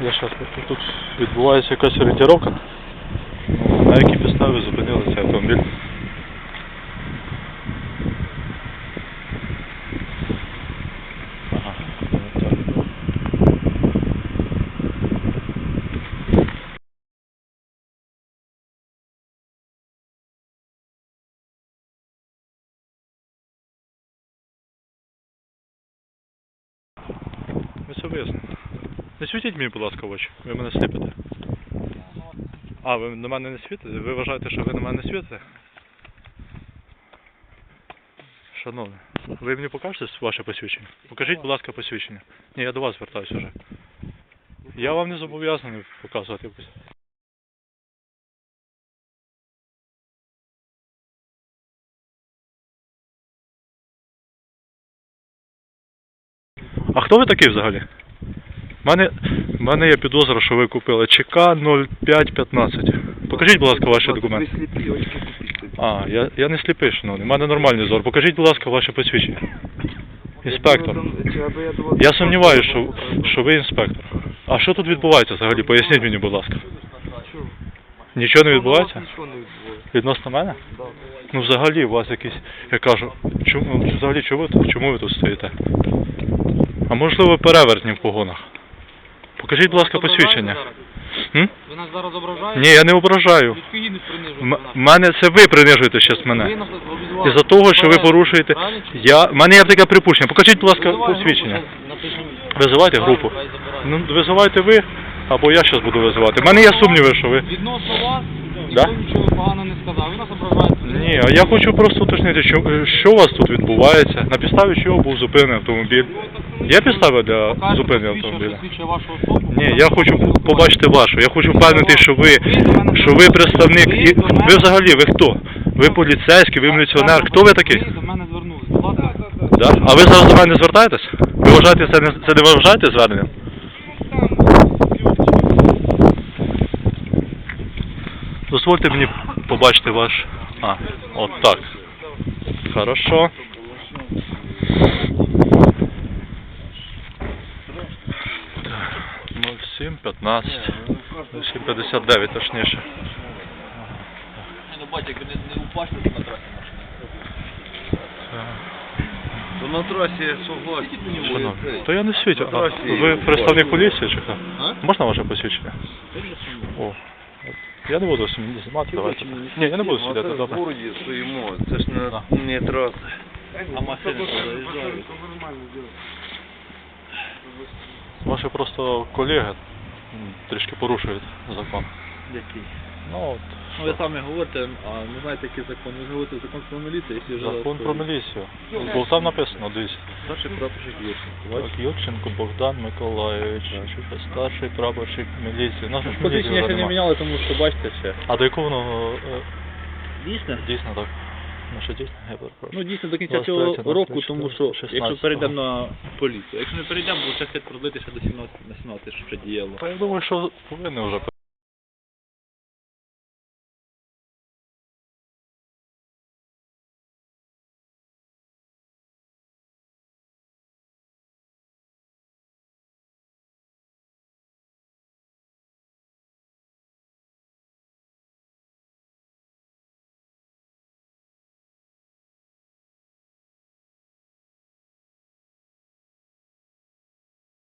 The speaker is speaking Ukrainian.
Я зараз тут відбувається якась орієнтировка. Ну, На якій підставі зупинили цей автомобіль. Все вияснили. Не світіть мені, будь ласка, в очі. Ви мене сліпите. А, ви на мене не світите? Ви вважаєте, що ви на мене світите? Шановний, ви мені покажете ваше посвідчення? Покажіть, будь ласка, посвідчення. Ні, я до вас звертаюся вже. Я вам не зобов'язаний показувати. А хто ви такий взагалі? Мене, мене є підозра, що ви купили ЧК 0515. Покажіть, будь ласка, ваші документи. Ви сліпі, очки купіть. А, я, я не сліпий, шановний. У мене нормальний зор. Покажіть, будь ласка, ваше посвідчення. Інспектор. Я сумніваюся, що, що ви інспектор. А що тут відбувається взагалі? Поясніть мені, будь ласка. Нічого не відбувається? Нічого не відбувається. Відносно мене? Ну взагалі у вас якісь, я кажу, чому, взагалі чому ви, тут- чому ви тут стоїте? А можливо перевертні в погонах? Покажіть, будь ласка, посвідчення. М? Ви нас зараз ображаєте? Ні, я не ображаю. Людську гідність принижуєте М- нас. мене це ви принижуєте зараз Ви мене. нас обізвали. Із-за того, що ви Правильно? порушуєте. Правильно чи ні? Я, в мене є таке припущення. Покажіть, будь ласка, Визивай посвідчення. Визивайте групу. Хай. Ну, визивайте ви, або я зараз буду визивати. У мене є сумніви, що ви. Відносно вас, Да? нічого погано не сказав. Ви нас ображаєте. Ні, а я хочу просто уточнити, що, що у вас тут відбувається, на підставі чого був зупинений автомобіль. Є підстави для Покажете зупинення посвідчення, автомобіля? що свідчує вашу особу. Ні, я хочу побачити вашу. Я хочу впевнити, що ви, що ви представник. І- Ви взагалі, ви хто? Ви поліцейський, ви міліціонер. Хто ви такий? Ви до мене звернулися. Будь ласка. Да? А ви зараз до мене не звертаєтесь? Ви вважаєте це не це не вважаєте зверненням? Дозвольте мені побачити ваш. А, от так. Хорошо. Так, 0715. 0759 точніше. Ну, бачите, як не, не упаште на трасі машини. То на трасі согласен. То я не світю. А, ви представник поліції чи хто? Можна ваше посвідчення? О. Я не буду знімати, давайте. Ні, я не буду сидіти, В добре. городі стоїмо, це ж не, не траса. А машина заїжджає. Ваші просто колеги трішки порушують закон. Який? Ну, от, Ну ви самі говорите, а не знаєте, який закон. Ви ж говорите закон про міліцію, якщо вже... закон про міліцію. Бо там написано, дивіться. Старший прапорщик Євченко. Так, Юрченко Богдан Миколаївич, старший прапорщик міліції. Нас ж міліції Посвідчення ще не міняли, тому що бачите ще. А до якого воно е, Дійсно? дійсно так? Ну що дійсно, я перепрошую. Ну дійсно до кінця цього 24, року, тому що 16. якщо перейдемо на поліцію. Якщо не перейдемо, буде ще слід продлити ще до 17 на 17, щоб ще діяло. Та я думаю, що повинні вже